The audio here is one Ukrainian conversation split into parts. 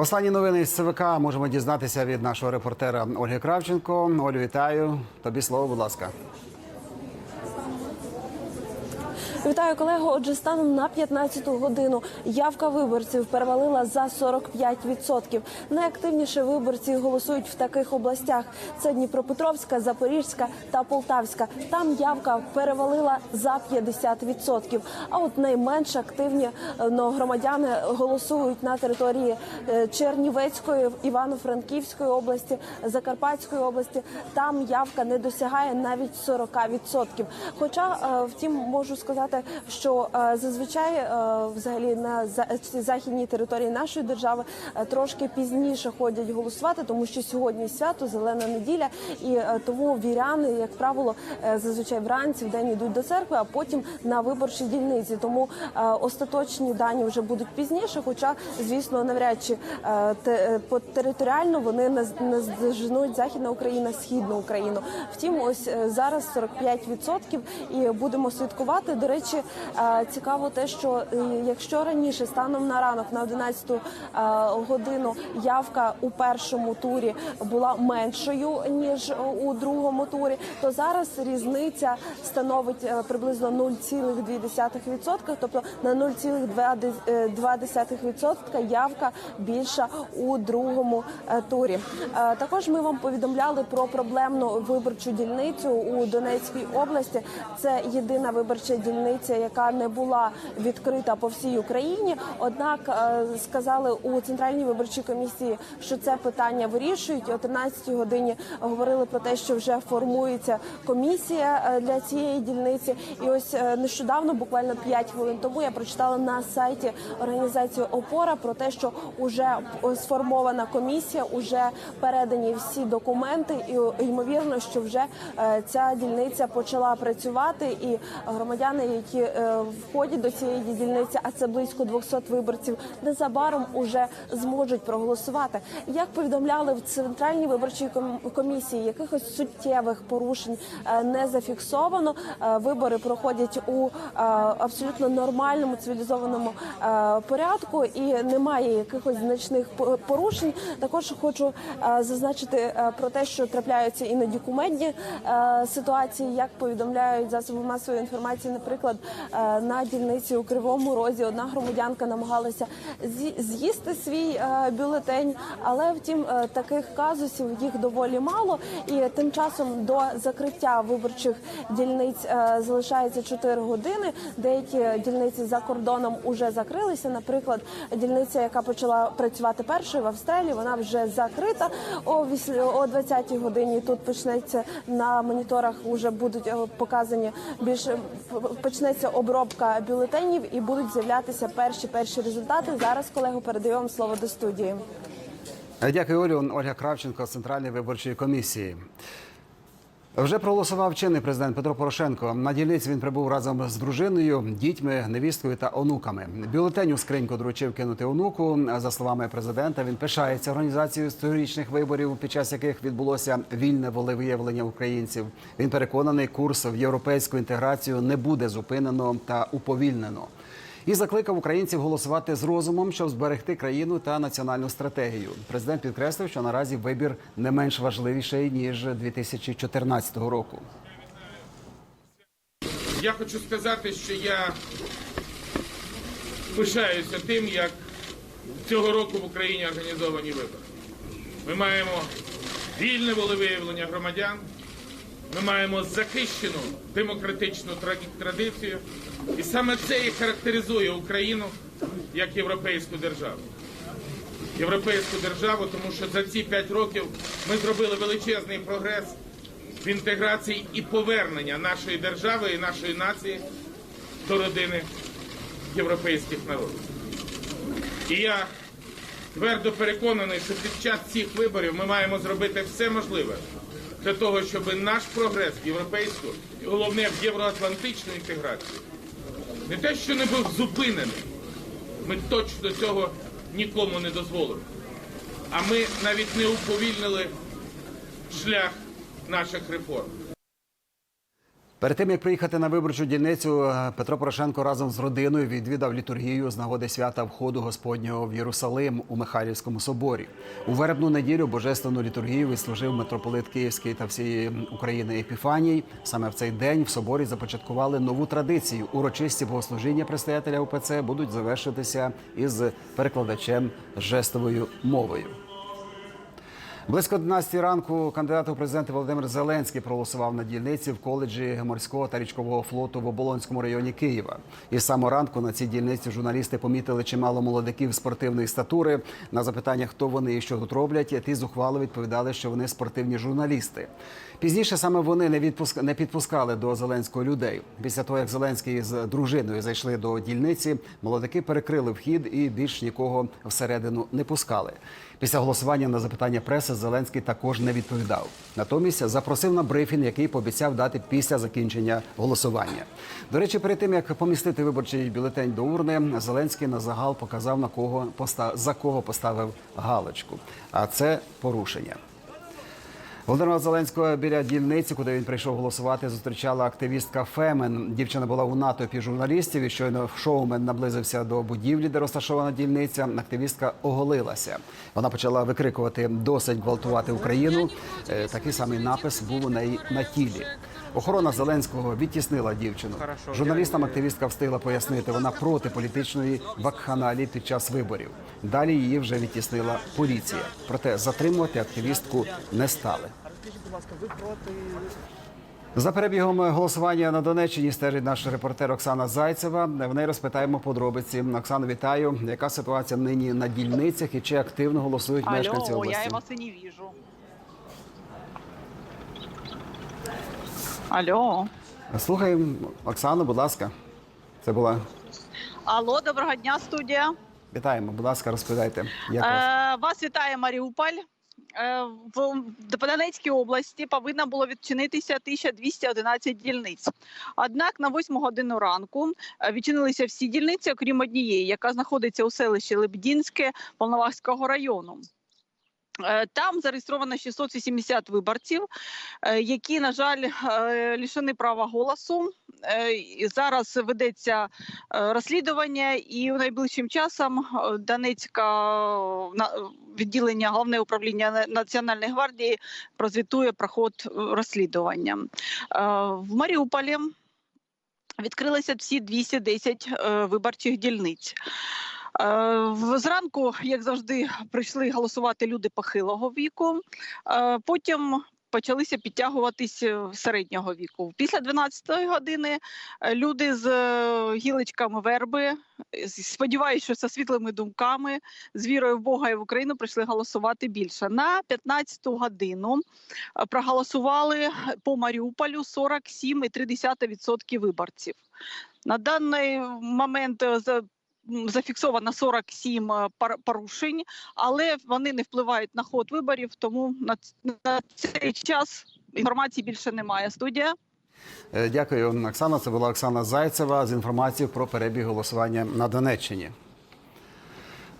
Останні новини з ЦВК можемо дізнатися від нашого репортера Ольги Кравченко. Олю, вітаю. Тобі слово, будь ласка. Вітаю колего. Отже, станом на 15-ту годину явка виборців перевалила за 45%. Найактивніше виборці голосують в таких областях: це Дніпропетровська, Запорізька та Полтавська. Там явка перевалила за 50%. А от найменш активні е, ну, громадяни голосують на території е, Чернівецької, Івано-Франківської області, Закарпатської області. Там явка не досягає навіть 40%. Хоча, е, втім, можу сказати, що е, зазвичай е, взагалі на західній території нашої держави е, трошки пізніше ходять голосувати, тому що сьогодні свято, зелена неділя, і тому віряни, як правило, зазвичай вранці в день йдуть до церкви, а потім на виборчі дільниці. Тому остаточні дані вже будуть пізніше. Хоча, звісно, навряд чи по- територіально вони не здоженуть Західна Україна, Східну Україну. Втім, ось зараз 45% і будемо слідкувати. До речі, е, цікаво те, що е, якщо раніше станом на ранок на 11 е, годину явка у першому турі була меншою ніж у другому турі, то зараз різниця становить приблизно 0,2%, тобто на 0,2% явка більша у другому турі. Також ми вам повідомляли про проблемну виборчу дільницю у Донецькій області. Це єдина виборча дільниця, яка не була відкрита по всій Україні. Однак е, сказали у центральній виборчій комісії, що це питання вирішують. О 13 годині говорили про те, що вже формується комісія е, для цієї дільниці. І ось е, нещодавно, буквально 5 хвилин тому, я прочитала на сайті організації Опора про те, що вже сформована комісія, вже передані всі документи, і ймовірно, що вже ця дільниця почала працювати, і громадяни, які е, входять до цієї дільниці, а це близько 200 виборців, незабаром уже зможуть проголосувати. Як повідомляли в центральній виборчій ком- комісії, якихось суттєвих порушень е, не зафіксовано. Е, Вибори проходять у абсолютно нормальному цивілізованому порядку, і немає якихось значних порушень. Також хочу зазначити про те, що трапляються іноді кумедні ситуації, як повідомляють засоби масової інформації. Наприклад, е, на дільниці у Кривому Розі одна громадянка намагалася з'ї- з'їсти свій е, бюлетень, але втім е, таких казусів їх доволі мало. І тим часом до закриття виборчих дільниць залишається 4 години. Деякі дільниці за кордоном уже закрилися. Наприклад, дільниця, яка почала працювати першою в Австралії, вона вже закрита о о 20-й годині. Тут почнеться на моніторах. Уже будуть показані більше почнеться обробка бюлетенів і будуть з'являтися перші перші результати. Зараз колегу передаю вам слово до студії. Дякую, Олю. Ольга Кравченко з Центральної виборчої комісії. Вже проголосував чинний президент Петро Порошенко. На дільниці він прибув разом з дружиною, дітьми, невісткою та онуками. Бюлетень у скриньку доручив кинути онуку. За словами президента, він пишається організацією сторічних виборів, під час яких відбулося вільне волевиявлення українців. Він переконаний, курс в європейську інтеграцію не буде зупинено та уповільнено. І закликав українців голосувати з розумом, щоб зберегти країну та національну стратегію. Президент підкреслив, що наразі вибір не менш важливіший ніж 2014 року. Я хочу сказати, що я пишаюся тим, як цього року в Україні організовані вибори. Ми маємо вільне волевиявлення громадян, ми маємо захищену демократичну традицію, і саме це і характеризує Україну як європейську державу. Європейську державу, тому що за ці п'ять років ми зробили величезний прогрес в інтеграції і повернення нашої держави і нашої нації до родини європейських народів. І я твердо переконаний, що під час цих виборів ми маємо зробити все можливе для того, щоб наш прогрес європейську і головне в євроатлантичну інтеграцію не те, що не був зупинений, ми точно цього нікому не дозволимо. А ми навіть не уповільнили шлях наших реформ. Перед тим як приїхати на виборчу дільницю, е, Петро Порошенко разом з родиною відвідав літургію з нагоди свята входу Господнього в Єрусалим у Михайлівському соборі. У вербну неділю божественну літургію відслужив митрополит Київський та всієї України Епіфаній. Саме в цей день в соборі започаткували нову традицію. Урочисті богослужіння предстоятеля УПЦ будуть завершитися із перекладачем жестовою мовою. Близько 11 ранку кандидат у президенти Володимир Зеленський проголосував на дільниці в коледжі морського та річкового флоту в Оболонському районі Києва. І саме ранку на цій дільниці журналісти помітили чимало молодиків спортивної статури. На запитання, хто вони і що тут роблять, ті зухвало відповідали, що вони спортивні журналісти. Пізніше саме вони не відпуск... не підпускали до Зеленського людей. Після того, як Зеленський з дружиною зайшли до дільниці, молодики перекрили вхід і більш нікого всередину не пускали. Після голосування на запитання преси Зеленський також не відповідав. Натомість запросив на брифінг, який пообіцяв дати після закінчення голосування. До речі, перед тим як помістити виборчий бюлетень до урни, Зеленський на загал показав на кого поста... за кого поставив галочку. А це порушення. Володимира Зеленського біля дільниці, куди він прийшов голосувати, зустрічала активістка Фемен. Дівчина була у натовпі журналістів. І щойно шоумен наблизився до будівлі, де розташована дільниця. Активістка оголилася. Вона почала викрикувати досить гвалтувати Україну. Е, Такий самий напис був у неї на тілі. Охорона Зеленського відтіснила дівчину. Журналістам активістка встигла пояснити, вона проти політичної вакханалії під час виборів. Далі її вже відтіснила поліція. Проте затримувати активістку не стали. За перебігом голосування на Донеччині стежить наш репортер Оксана Зайцева. В неї розпитаємо подробиці. Оксана, вітаю. Яка ситуація нині на дільницях і чи активно голосують мешканці Алло, я вас и не вижу. Алло. Слухаємо, Оксану, будь ласка. Це була Алло, доброго дня, студія. вітаємо. Будь ласка, розповідайте. Як вас? Е, вас вітає Маріуполь. Е, в Донецькій області повинна було відчинитися 1211 дільниць. Однак на 8 годину ранку е, відчинилися всі дільниці, окрім однієї, яка знаходиться у селищі Лебдінське Полновахського району. Е, Там зареєстровано 680 виборців, е, які, на жаль, е, лишені права голосу. Зараз ведеться розслідування, і найближчим часом Донецька відділення головне управління Національної гвардії прозвітує про ход е, розслідування. В Маріуполі відкрилися всі 210 е, виборчих дільниць. Е, Зранку, як завжди, прийшли голосувати люди похилого віку. Е, Потім почалися підтягуватись е, середнього віку. Після 12-ї години люди з гілочками верби, сподіваюсь, що зі світлими думками, з вірою в Бога і в Україну прийшли голосувати більше. На 15-ту годину проголосували по Маріуполю 47,3% виборців. На даний момент зафіксовано 47 е, порушень, але вони не впливають на ход виборів, тому на, цей час інформації більше немає. Студія. Е, Дякую, Оксана. Це була Оксана Зайцева з інформацією про перебіг голосування на Донеччині.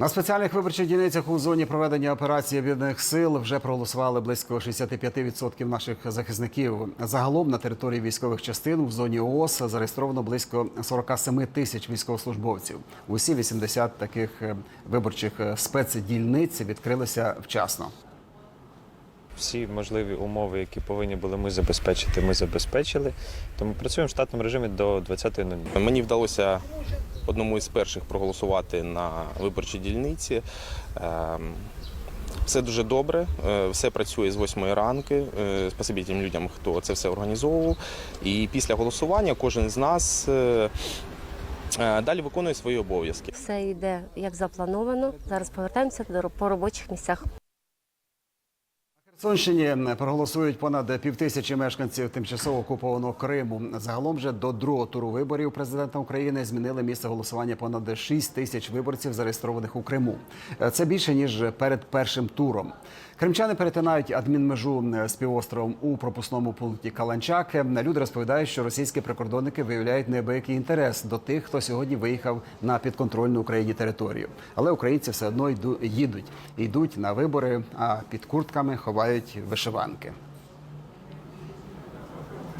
На спеціальних виборчих дільницях у зоні проведення операції об'єднаних сил вже проголосували близько 65% наших захисників. Загалом на території військових частин в зоні ООС зареєстровано близько 47 тисяч військовослужбовців. Усі 80 таких е, виборчих е, спецдільниць відкрилися вчасно. Всі можливі умови, які повинні були ми забезпечити, ми забезпечили. Тому працюємо в штатному режимі до 20.00. Мені вдалося одному із перших проголосувати на виборчій дільниці. Ем, Все дуже добре, е, все працює з 8 ранки. Е, Спасибі тим людям, хто це все організовував. І після голосування кожен з нас е, далі виконує свої обов'язки. Все йде як заплановано. Зараз повертаємося до по робочих місцях. Херсонщині проголосують понад півтисячі мешканців тимчасово окупованого Криму. Загалом же до другого туру виборів президента України змінили місце голосування понад 6 тисяч виборців, зареєстрованих у Криму. Це більше ніж перед першим туром. Кримчани перетинають адмінмежу з півостровом у пропускному пункті Каланчак. Люди розповідають, що російські прикордонники виявляють неабиякий інтерес до тих, хто сьогодні виїхав на підконтрольну Україні територію. Але українці все одно йду- їдуть, йдуть на вибори, а під куртками ховають вишиванки.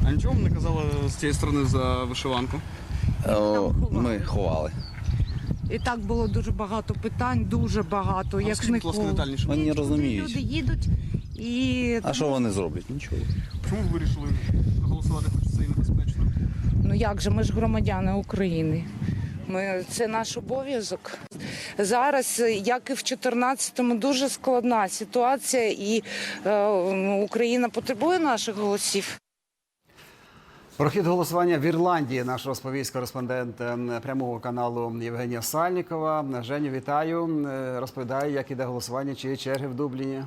А нічого вам не казали з цієї сторони за вишиванку? О, ми ховали. І так було дуже багато питань, дуже багато. А Як скажіть, будь ласка, ніколи. детальніше. Вони не Люди розуміють. їдуть і А що вони зроблять? Нічого. Чому ви вирішили проголосувати, хоч це і небезпечно? ну як же ми ж громадяни України. Ми це наш обов'язок. Зараз, як і в 14-му, дуже складна ситуація, і е, Україна потребує наших голосів. Про хід голосування в Ірландії наш розповість кореспондент е, прямого каналу Євгенія Сальнікова. Женю, вітаю. Е, Розповідає, як іде голосування, чи є черги в Дубліні.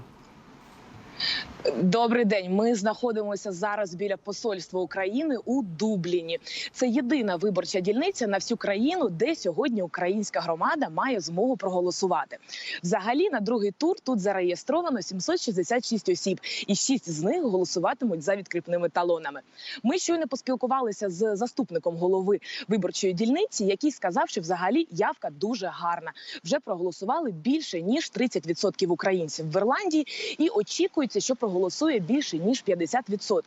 Добрий день. Ми знаходимося зараз біля посольства України у Дубліні. Це єдина виборча дільниця на всю країну, де сьогодні українська громада має змогу проголосувати. Взагалі на другий тур тут зареєстровано 766 осіб, і 6 з них голосуватимуть за відкріпними талонами. Ми щойно поспілкувалися з заступником голови виборчої дільниці, який сказав, що взагалі явка дуже гарна. Вже проголосували більше ніж 30% українців в Ірландії, і очікується, що проголосує більше ніж 50%.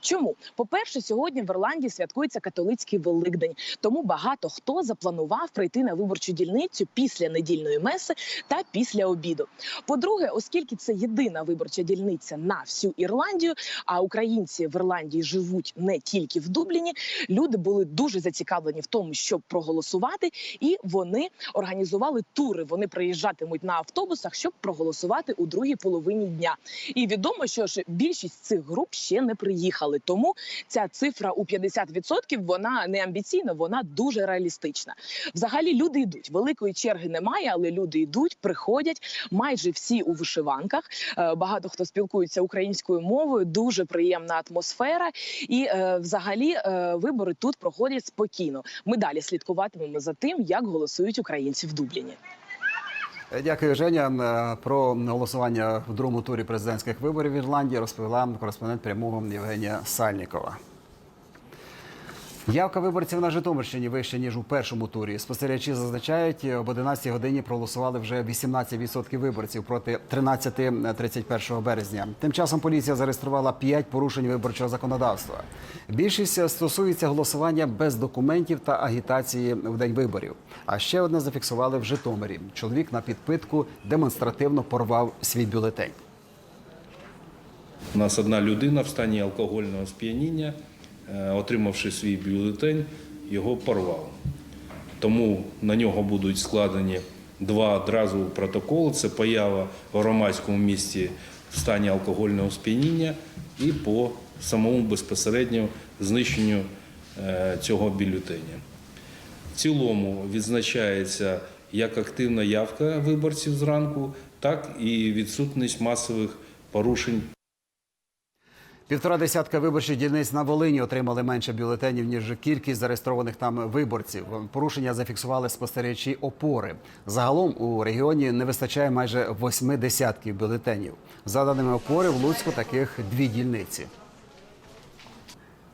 Чому? По-перше, сьогодні в Ірландії святкується католицький Великдень, тому багато хто запланував прийти на виборчу дільницю після недільної меси та після обіду. По-друге, оскільки це єдина виборча дільниця на всю Ірландію, а українці в Ірландії живуть не тільки в Дубліні, люди були дуже зацікавлені в тому, щоб проголосувати, і вони організували тури. Вони приїжджатимуть на автобусах, щоб проголосувати у другій половині дня. І відомо, що ж більшість цих груп ще не приїхали. Тому ця цифра у 50% вона не амбіційна, вона дуже реалістична. Взагалі люди йдуть. Великої черги немає, але люди йдуть, приходять майже всі у вишиванках. Е, Багато хто спілкується українською мовою. Дуже приємна атмосфера. І е, взагалі е, вибори тут проходять спокійно. Ми далі слідкуватимемо за тим, як голосують українці в Дубліні. Дякую, Женя. Е, Про голосування в другому турі президентських виборів в Ірландії розповіла кореспондент прямого Євгенія Сальнікова. Явка виборців на Житомирщині вища, ніж у першому турі. Спостерігачі зазначають, об 11 годині проголосували вже 18% виборців проти 13 31 березня. Тим часом поліція зареєструвала 5 порушень виборчого законодавства. Більшість стосується голосування без документів та агітації в день виборів. А ще одне зафіксували в Житомирі. Чоловік на підпитку демонстративно порвав свій бюлетень. У нас одна людина в стані алкогольного сп'яніння, отримавши свій бюлетень, його порвав. Тому на нього будуть складені два одразу протоколи. Це поява в громадському місті в стані алкогольного сп'яніння і по самому безпосередньо знищенню е, цього бюлетеня. В цілому відзначається як активна явка виборців зранку, так і відсутність масових порушень Півтора десятка виборчих дільниць на Волині отримали менше бюлетенів, ніж кількість зареєстрованих там виборців. Порушення зафіксували спостерігачі опори. Загалом у регіоні не вистачає майже восьми десятків бюлетенів. За даними опори, в Луцьку таких дві дільниці.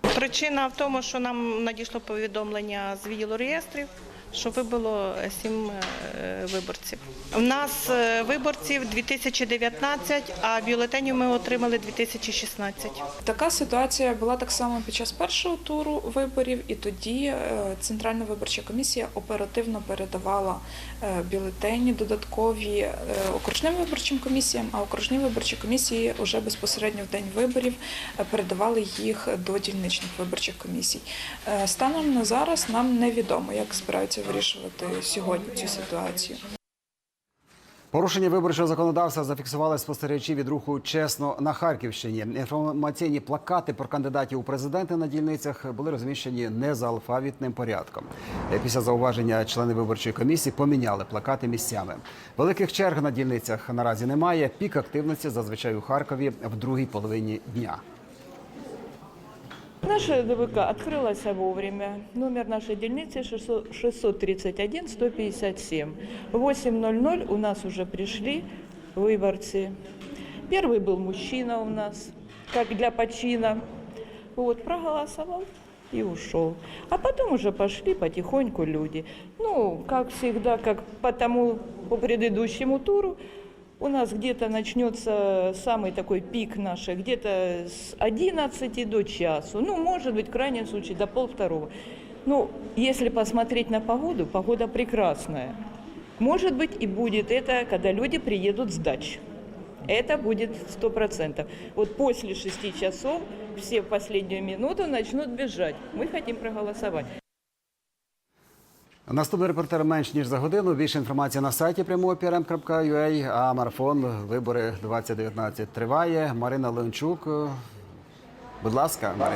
Причина в тому, що нам надійшло повідомлення з відділу реєстрів, що вибило сім е, виборців. У нас е, виборців 2019, а бюлетенів ми отримали 2016. Така ситуація була так само під час першого туру виборів, і тоді е, Центральна виборча комісія оперативно передавала е, бюлетені додаткові е, окружним виборчим комісіям, а окружні виборчі комісії вже безпосередньо в день виборів е, передавали їх до дільничних виборчих комісій. Е, Станом на зараз нам невідомо, як збираються вирішувати сьогодні цю ситуацію. Порушення виборчого законодавства зафіксували спостерігачі від руху чесно на Харківщині. Інформаційні плакати про кандидатів у президенти на дільницях були розміщені не за алфавітним порядком. Після зауваження члени виборчої комісії поміняли плакати місцями. Великих черг на дільницях наразі немає. Пік активності зазвичай у Харкові в другій половині дня. Наша ДВК открылась вовремя. Номер нашей дельницы 631-157. В 8.00 у нас уже пришли выборцы. Первый был мужчина у нас, как для почина. Вот, проголосовал и ушел. А потом уже пошли потихоньку люди. Ну, как всегда, как по тому, по предыдущему туру, У нас где-то начнется самый такой пик наш, где-то с 11 до часу. Ну, может быть, в крайнем случае, до полвторого. Ну, если посмотреть на погоду, погода прекрасная. Может быть, и будет это, когда люди приедут с дач. Это будет сто процентов. Вот после шести часов все в последнюю минуту начнут бежать. Мы хотим проголосовать. Наступний репортер менш ніж за годину. Більше інформації на сайті прямоопрм.ua, а марафон вибори 2019 триває. Марина Леончук. Будь ласка, Марина.